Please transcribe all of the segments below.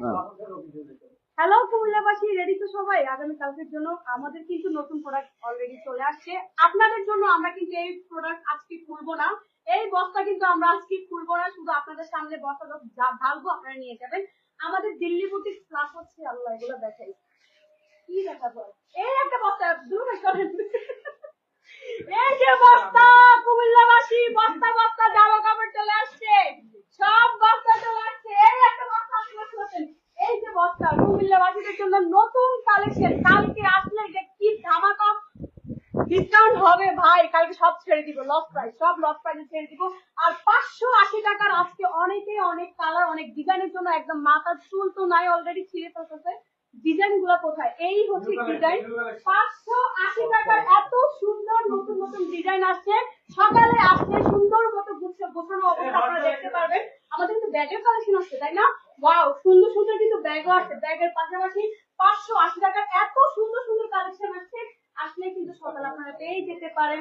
হ্যাঁ। Hello কুমিল্লাবাসী ready তো সবাই? আগামী কালকের জন্য আমাদের কিন্তু নতুন প্রোডাক্ট অলরেডি চলে আসছে। আপনাদের জন্য আমরা কিন্তু এই প্রোডাক্ট আজকে খুলবো না। এই বস্তা কিন্তু আমরা আজকে খুলবো না, শুধু আপনাদের সামনে বস্তা ঢালবো আপনারা নিয়ে যাবেন। আমাদের দিল্লি বুটিক প্লাস হচ্ছে, আল্লাহ, এগুলো দেখাই। কি দেখাবো? এই একটা বস্তা, দূর করেন এই যে বস্তা, কুমিল্লাবাসী, বস্তা বস্তা জামা কাপড় আসছে সব বস্তা চলে আসছে এই একটা বস্তা আপনারা শুনছেন এই যে বস্তা কুমিল্লাবাসীদের জন্য নতুন কালেকশন কালকে আসলে যে কি ধামাকা ডিসকাউন্ট হবে ভাই কালকে সব ছেড়ে দিব লস প্রাইস সব লস প্রাইসে ছেড়ে দিব। আর পাঁচশো আশি টাকার আজকে অনেকে অনেক কালার অনেক ডিজাইনের জন্য একদম মাথার চুল তো নাই অলরেডি ছিঁড়ে ফেলতেছে। ডিজাইনগুলো কোথায়? এই হচ্ছে ডিজাইন পাঁচশো আশি টাকার এত সুন্দর নতুন নতুন ডিজাইন আসছে। সকালে আসছে সুন্দর মতো গোছানো অবস্থা আপনারা দেখতে পারবেন। আমাদের কিন্তু ব্যাগের কালেকশন আসছে তাই না? ওয়াও সুন্দর সুন্দর কিন্তু ব্যাগও আছে ব্যাগের পাশাপাশি পাঁচশো আশি টাকার এত সুন্দর সুন্দর কালেকশন আসছে। আসলে কিন্তু সকালে আপনারা পেয়ে যেতে পারেন।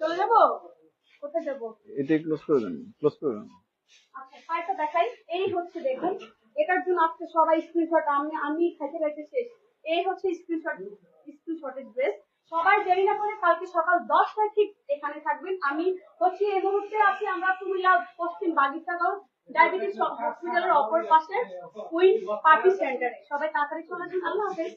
চলে যাব? কোথায় যাব? এটা ক্লোজ করে দেন ক্লোজ করে দেন। আচ্ছা দেখাই। এই হচ্ছে দেখুন এটার জন্য আজকে সবাই স্ক্রিনশট আমি আমি খাইতে খাইতে শেষ। এই হচ্ছে স্ক্রিনশট স্ক্রিনশটের ড্রেস সবাই দেরি না করে কালকে সকাল দশটায় ঠিক আমি হচ্ছে এই মুহূর্তে আছি আমরা কুমিল্লা, পশ্চিম বাগিচাগাঁও ডায়াবেটিস হসপিটালের অপর পাশে কুইন পার্টি সেন্টারে সবাই তাড়াতাড়ি চলে আসুন। আল্লাহ হাফেজ।